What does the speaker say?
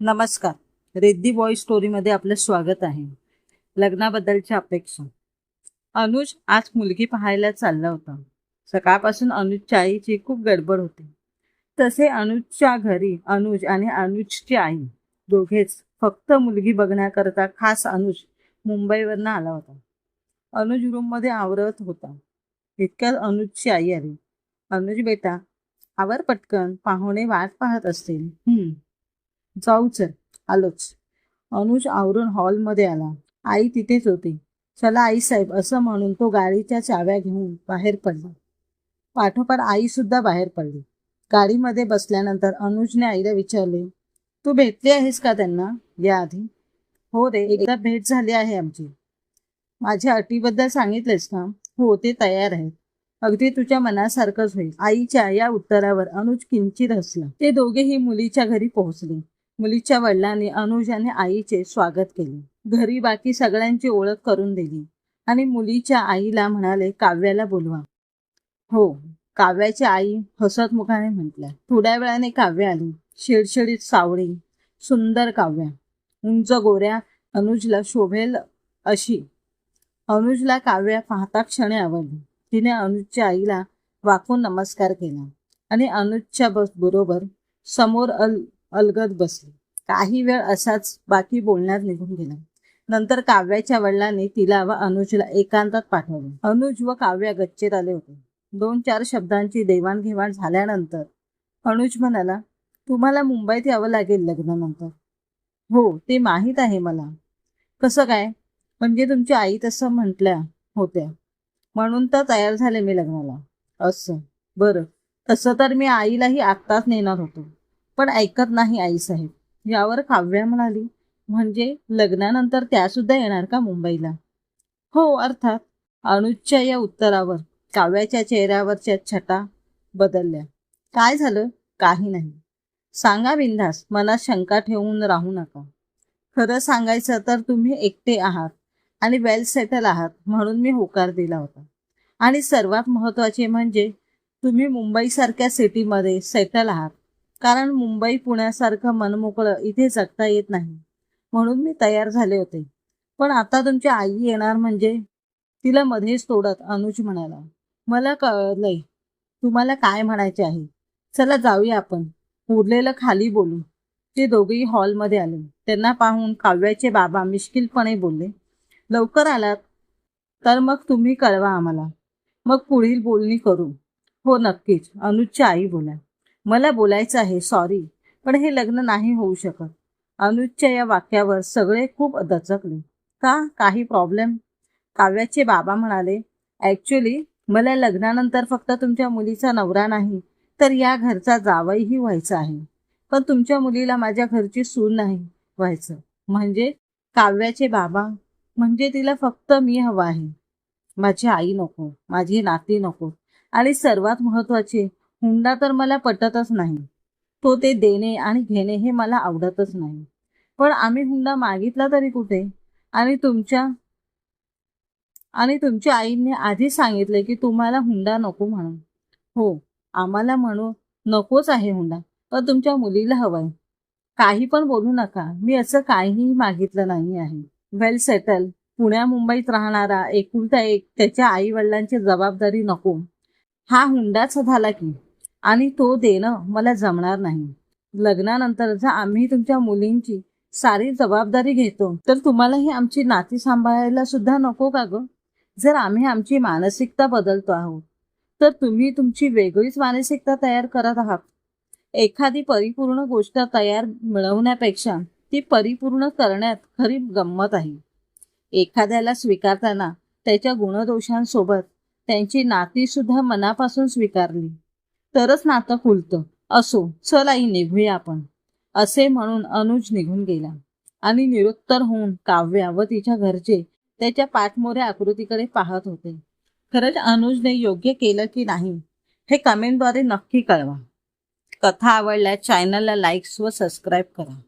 नमस्कार. रेद्दी बॉय स्टोरीमध्ये आपलं स्वागत आहे. लग्नाबद्दलच्या अपेक्षा. अनुज आज मुलगी पाहायला चालला होता. सकाळपासून अनुजच्या आईची खूप गडबड होती. तसे अनुजच्या घरी अनुज आणि अनुजची आई दोघेच फक्त मुलगी बघण्याकरता खास अनुज मुंबईवरनं आला होता. अनुज रूममध्ये आवरत होता. इतक्यात अनुजची आई आली. अनुज बेटा आवर पटकन पाहुणे वाट पाहत असतील. जाऊ चल आलोच. अनुज आवरून हॉलमध्ये आला. आई तिथेच होती. चला आई साहेब असं म्हणून तो गाडीच्या चाव्या घेऊन बाहेर पडला. पाठोपाठ आई सुद्धा बाहेर पडली. गाडीमध्ये बसल्यानंतर अनुजने आईला विचारले तू भेटली आहेस का त्यांना? याआधी. हो रे एकदा भेट झाली आहे आमची. माझ्या अटीबद्दल सांगितलेस का हो ते तयार आहेत. अगदी तुझ्या मनासारखंच होईल. आईच्या या उत्तरावर अनुज किंचित हसला. ते दोघेही मुलीच्या घरी पोहोचले. मुलीच्या वडिलांनी अनुज आणि आईचे स्वागत केले. घरी बाकी सगळ्यांची ओळख करून दिली आणि मुलीच्या आईला म्हणाले काव्याला बोलवा. हो काव्याची आई हसत मुखाने म्हटल्या. थोड्या वेळाने काव्य आली. शिडशिडीत सावळी सुंदर काव्या. उंच गोऱ्या अनुजला शोभेल अशी. अनुजला काव्या पाहता क्षणे आवडली. तिने अनुजच्या आईला वाकून नमस्कार केला आणि अनुजच्या बस बरोबर समोर अल अलगद बसली. काही वेळ असाच बाकी बोलण्यात निघून गेला. नंतर काव्याच्या वडिलांनी तिला व अनुजला एकांतात पाठवले. अनुज व काव्या गच्चेत आले होते. दोन चार शब्दांची देवाणघेवाण झाल्यानंतर अनुज म्हणाला तुम्हाला मुंबईत यावं लागेल लग्नानंतर. हो ते माहीत आहे मला. कसं काय? म्हणजे तुमची आई तसं म्हटल्या होत्या. म्हणून तर तयार झाले मी लग्नाला. असं? बरं. तसं तर मी आईलाही आत्ताच नेणार होतो. पण ऐकत नाही आई साहेब. यावर काव्या म्हणाली म्हणजे लग्नानंतर त्या सुद्धा येणार का मुंबईला? हो अर्थात. अनुजच्या या उत्तरावर काव्याच्या चेहऱ्यावरच्या छटा बदलल्या. काय झालं? काही नाही. सांगा बिंदास मनात शंका ठेवून राहू नका. खरं सांगायचं तर तुम्ही एकटे आहात आणि वेल सेटल आहात म्हणून मी होकार दिला होता. आणि सर्वात महत्त्वाचे म्हणजे तुम्ही मुंबईसारख्या सिटीमध्ये सेटल आहात. कारण मुंबई पुण्यासारखं मनमोकळं इथे जगता येत नाही. म्हणून मी तयार झाले होते. पण आता तुमची आई येणार म्हणजे? तिला मध्येच तोडत अनुज म्हणाला मला कळलंय. तुम्हाला काय म्हणायचे आहे? चला जाऊया आपण. उरलेलं खाली बोलू ते दोघेही हॉलमध्ये आले. त्यांना पाहून काव्याचे बाबा मिश्किलपणे बोलले लवकर आलात? तर मग तुम्ही कळवा आम्हाला. मग पुढील बोलणी करू. हो नक्कीच. अनुजच्या आई बोला मला बोलायचं आहे सॉरी पण हे लग्न नाही होऊ शकत. अनुजच्या या वाक्यावर सगळे खूप दचकले. का? काही प्रॉब्लेम काव्याचे बाबा म्हणाले ॲक्च्युली मला लग्नानंतर फक्त तुमच्या मुलीचा नवरा नाही तर या घरचा जावईही व्हायचा आहे. पण तुमच्या मुलीला माझ्या घरची सून नाही व्हायचं. म्हणजे? काव्याचे बाबा म्हणजे तिला फक्त मी हवा आहे. माझी आई नको माझी नाती नको. आणि सर्वात महत्त्वाचे हुंडा तर मला पटतच नाही. तो ते देणे आणि घेणे हे मला आवडतच नाही. पण आम्ही हुंडा मागितला तरी कुठे? आणि तुमच्या आणि तुमच्या आईने आधीच सांगितले की तुम्हाला हुंडा नको म्हणून. हो आम्हाला म्हणू नकोच आहे हुंडा पण तुमच्या मुलीला हवाय. काही पण बोलू नका मी असं काहीही मागितलं नाही आहे. वेल सेटल पुण्या मुंबईत राहणारा एकुलता एक त्याच्या आई वडिलांची जबाबदारी नको. हा हुंडाच झाला की. आणि तो देणं मला जमणार नाही. लग्नानंतर जर आम्ही तुमच्या मुलींची सारी जबाबदारी घेतो. तर तुम्हालाही आमची नाती सांभाळायला सुद्धा नको का ग? जर आम्ही आमची मानसिकता बदलतो आहोत तर तुम्ही तुमची वेगळीच मानसिकता तयार करत आहात. एखादी परिपूर्ण गोष्ट तयार मिळवण्यापेक्षा ती परिपूर्ण करण्यात खरी गंमत आहे. एखाद्याला स्वीकारताना त्याच्या गुणदोषांसोबत त्यांची नातीसुद्धा मनापासून स्वीकारली. तरच नातं खुलतं. असो चल आई निघूया आपण. असे म्हणून अनुज निघून गेला. आणि निरुत्तर होऊन काव्या व तिच्या घरचे त्याच्या पाठमोऱ्या आकृतीकडे पाहत होते. खरंच अनुजने योग्य केलं की नाही हे कमेंटद्वारे नक्की कळवा. कथा आवडल्यास चॅनलला लाईक्स व सबस्क्राईब करा.